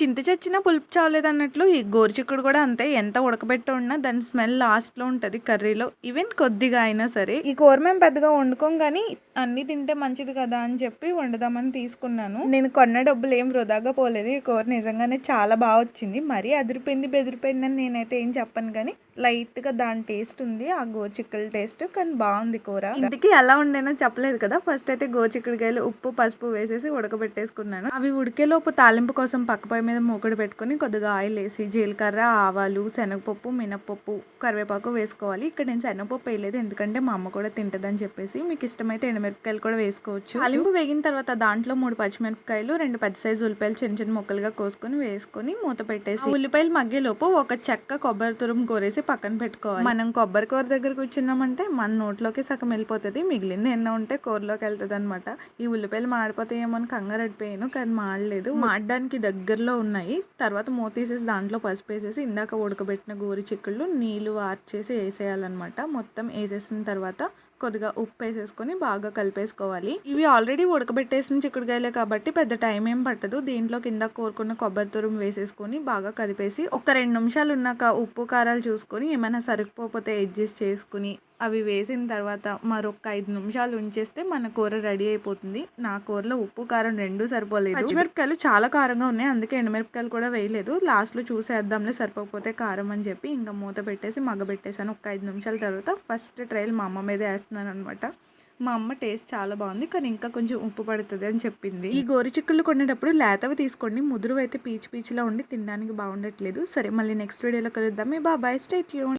చింత చచ్చిన పులుపు చావలేదు అన్నట్లు ఈ గోరుచిక్కుడు కూడా అంతే. ఎంత ఉడకబెట్టి ఉన్నా దాని స్మెల్ లాస్ట్లో ఉంటుంది కర్రీలో. ఈవెన్ కొద్దిగా అయినా సరే. ఈ కూర మేము పెద్దగా వండుకోం కానీ అన్ని తింటే మంచిది కదా అని చెప్పి వండుదామని తీసుకున్నాను. నేను కొన్న డబ్బులు ఏం వృధాగా పోలేదు. ఈ కూర నిజంగానే చాలా బాగా వచ్చింది. మరీ అదిరిపోయింది బెదిరిపోయిందని నేనైతే ఏం చెప్పను కానీ లైట్గా దాని టేస్ట్ ఉంది. ఆ గోచిక్కుల టేస్ట్ కానీ బాగుంది కూర. ఇంటికి ఎలా ఉండేనో చెప్పలేదు కదా. ఫస్ట్ అయితే గోచిక్కుడుకాయలు ఉప్పు పసుపు వేసేసి ఉడకబెట్టేసుకున్నాను. అవి ఉడికేలోపు తాలింపు కోసం పక్క పొయ్యి మీద మూకుడు పెట్టుకొని కొద్దిగా ఆయిల్ వేసి జీలకర్ర ఆవాలు శనగపప్పు మినప్పప్పు కరివేపాకు వేసుకోవాలి. ఇక్కడ నేను శనగపప్పు వేయలేదు ఎందుకంటే మా అమ్మ కూడా తింటదని చెప్పేసి మీకు ఇష్టమైతే ఎండుమిరపకాయలు కూడా వేసుకోవచ్చు. తాలింపు వేగిన తర్వాత దాంట్లో మూడు పచ్చిమిరపకాయలు రెండు పెద్ద సైజు ఉల్లిపాయలు చిన్న చిన్న ముక్కలుగా కోసుకొని వేసుకొని మూత పెట్టేసి ఉల్లిపాయలు మగ్గేలోపు ఒక చెక్క కొబ్బరి తురుము కోరేసి పక్కన పెట్టుకోవాలి. మనం కొబ్బరి కూర దగ్గర కూర్చున్నామంటే మన నోట్లోకి సగం వెళ్ళిపోతుంది మిగిలింది ఎన్నో ఉంటే కూరలోకి వెళ్తుంది అనమాట ఈ ఉల్లిపాయలు మాడిపోతాయేమో అని కంగారు అడిపోయాను కానీ మాడలేదు. మాడడానికి దగ్గరలో ఉన్నాయి. తర్వాత మూత తీసేసి దాంట్లో పసుపు వేసేసి ఇందాక ఉడకబెట్టిన గోరి చిక్కుళ్ళు నీళ్ళు వార్చేసి వేసేయాలన్నమాట మొత్తం వేసేసిన తర్వాత కొద్దిగా ఉప్పు వేసేసుకొని బాగా కలిపేసుకోవాలి. ఇవి ఆల్రెడీ ఉడకబెట్టేసిన చిక్కుడుకాయలే కాబట్టి పెద్ద టైం ఏం పట్టదు. దీంట్లో కింద కోరుకున్న కొబ్బరి తురుము వేసేసుకొని బాగా కలిపేసి ఒక రెండు నిమిషాలు ఉన్నాక ఉప్పు కారాలు చూసుకొని ఏమైనా సరిపోతే అడ్జస్ట్ చేసుకుని అవి వేసిన తర్వాత మరొక ఐదు నిమిషాలు ఉంచేస్తే మన కూర రెడీ అయిపోతుంది. నా కూరలో ఉప్పు కారం రెండు సరిపోలేదు. పచ్చిమిరపకాయలు చాలా కారంగా ఉన్నాయి. అందుకే ఎండుమిరపకాయలు కూడా వేయలేదు. లాస్ట్లో చూసేద్దాంలే సరిపోకపోతే కారం అని చెప్పి ఇంకా మూత పెట్టేసి మగ్గ ఒక ఐదు నిమిషాల తర్వాత ఫస్ట్ ట్రైల్ మా అమ్మ మీదే వేస్తున్నాను అనమాట మా అమ్మ టేస్ట్ చాలా బాగుంది. కానీ ఇంకా కొంచెం ఉప్పు పడుతుంది అని చెప్పింది. ఈ గోరి చిక్కులు కొనేటప్పుడు లేతవి తీసుకోండి. ముదురు అయితే పీచు పీచులా ఉండి తినడానికి బాగుండట్లేదు. సరే మళ్ళీ నెక్స్ట్ వీడియోలో కలుద్దాం. మీ బాబాయ్. స్టేట్